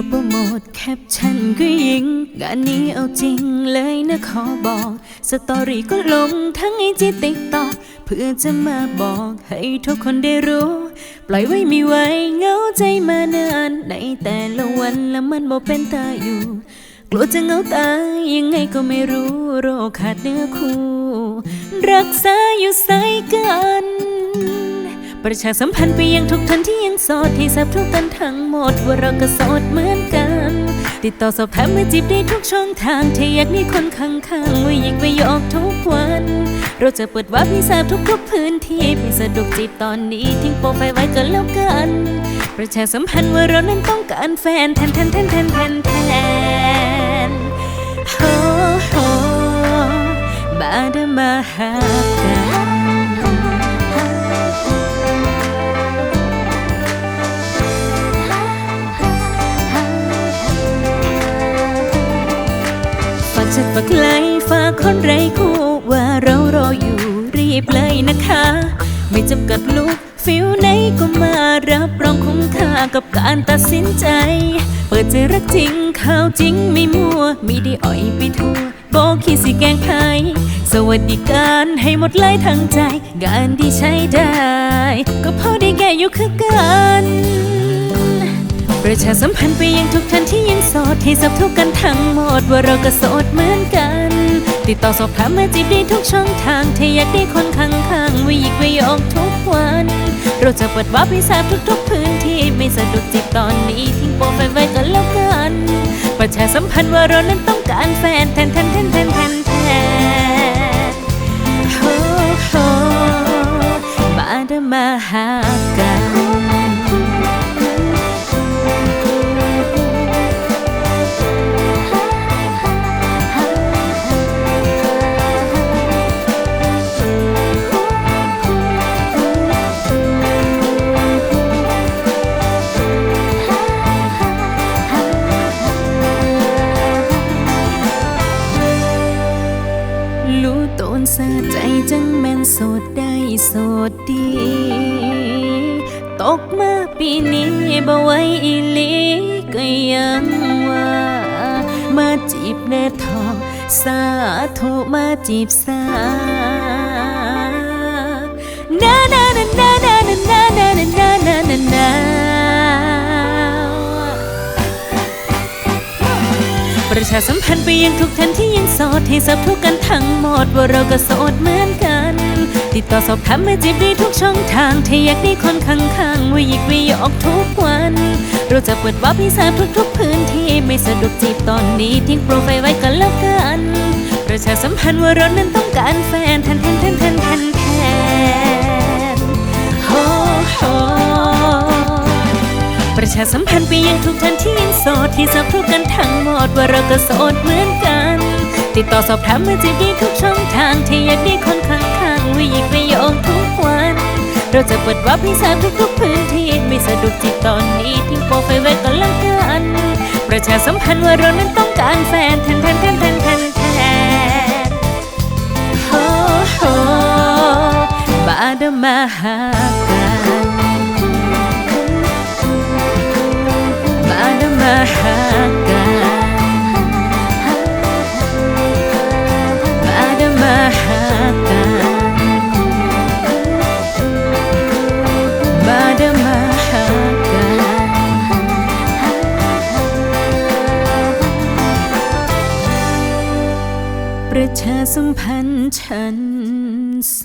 กับโปรโมทแคปชั่นก็ยิง งานนี้เอาจริงเลยนะขอบอก สตอรี่ก็ลงทั้งไอจีติ๊กต็อกเพื่อจะมาบอกให้ทุกคนได้รู้ ปล่อยไว้ไม่ไหวเหงาใจมานานในแต่ละวันและมันบ่เป็นตาอยู่ กลัวจะเหงาตายยังไงก็ไม่รู้โรคขาดเนื้อคู่ รักษาอยู่ไสกัน ประชาสัมพันธ์ไปยังทุกท่านที่ยังโสดให้ทราบทุกท่านทั้งหมด ว่าเราก็โสดเหมือนกัน ติดต่อสอบถามมาจีบได้ทุกช่องทางถ้าอยากมีคนข้างๆไว้ยิกไปยอกทุกวัน เราจะเปิดวาร์ปให้ทราบทุกๆพื้นที่ไม่สะดวกจีบตอนนี้ทิ้งโปรไฟล์ไว้ก็แล้วกัน ประชาสัมพันธ์ว่าเรานั้นต้องการแฟนแทนแทนแทนแทนแทนแทนโฮโฮมาดมาหา กันฝากชัดฝากไลฝากคนไร้คู่ว่าเรารออยู่รีบเลยนะคะ ไม่จำกัดลูกฟิลไหนก็มารับรองคุ้มค่ากับการตัดสินใจ เปิดใจรักจริงข่าวจริงไม่มั่วมีได้อ่อยไปทั่วบอกขี้สิแกงใครสวัสดิการให้หมดเลยทั้งใจ งานที่ใช้ได้ ก็พอได้แก่อยู่คือกัน ประชาสัมพันธ์ไปยังทุกท่านที่ยังโสดให้สับทุกกันทั้งหมดว่าเราก็โสดเหมือนกัน ติดต่อสอบถามมาจีบได้ทุกช่องทางถ้าอยากได้คนข้างๆไวิยิกไวิยอกทุกวัน เราจะเปิดวาร์ปให้ทราบทุกๆพื้นที่ไม่สะดวกจีบตอนนี้ทิ้งโปรไฟล์ไว้ก็แล้วกัน ประชาสัมพันธ์ว่าเรานั้นต้องการแฟนแทนแทนแทนแทนแทนแทนโฮโฮมาเดมาหากัน สดได้โสดดี ตกมาปีนี้บ่ไหวอีลีก็ยังว่า มาจีบแน่ทองสาโทรมาจีบสานานานานานานานานานานานานานาประชาสัมพันธ์ไปยังทุกท่านที่ยังโสดให้ทราบทุกกันทั้งหมดว่าเราก็โสดเหมือนกัน ติดต่อสอบถามมาจีบได้ทุกช่องทางถ้าอยากได้คนข้างๆไวิยิกไวิยอกทุกวัน เราจะเปิดวาร์ปให้ทราบทุกพื้นที่ไม่สะดวกจีบตอนนี้ทิ้งโปรไฟล์ไว้ก็แล้วกันประชาสัมพันธ์ว่าเรานั้นต้องการแฟนแทนแทนแทนแทนแทนแทนโฮโฮประชาสัมพันธ์ไปยังทุกท่านที่ยังโสดที่ทราบทุกกันทั้งหมดว่าเราก็โสดเหมือนกัน ติดต่อสอบถามมาจีบได้ทุกช่องทางที่อยากได้คนข้าง ๆไวิยิงไปโยงทุกวัน เราจะเปิดวาร์ปให้ทราบทุกๆพื้นที่ไม่สะดวกจิตตอนนี้ทิ้งโปรไฟล์ไว้ก็แล้วกันประชาสัมพันธ์ว่าเรานั้นต้องการแฟนแทนแทนแทนแทนแทนแทนโฮโฮมาเดมาหา ประชาสัมพันธ์ฉันโส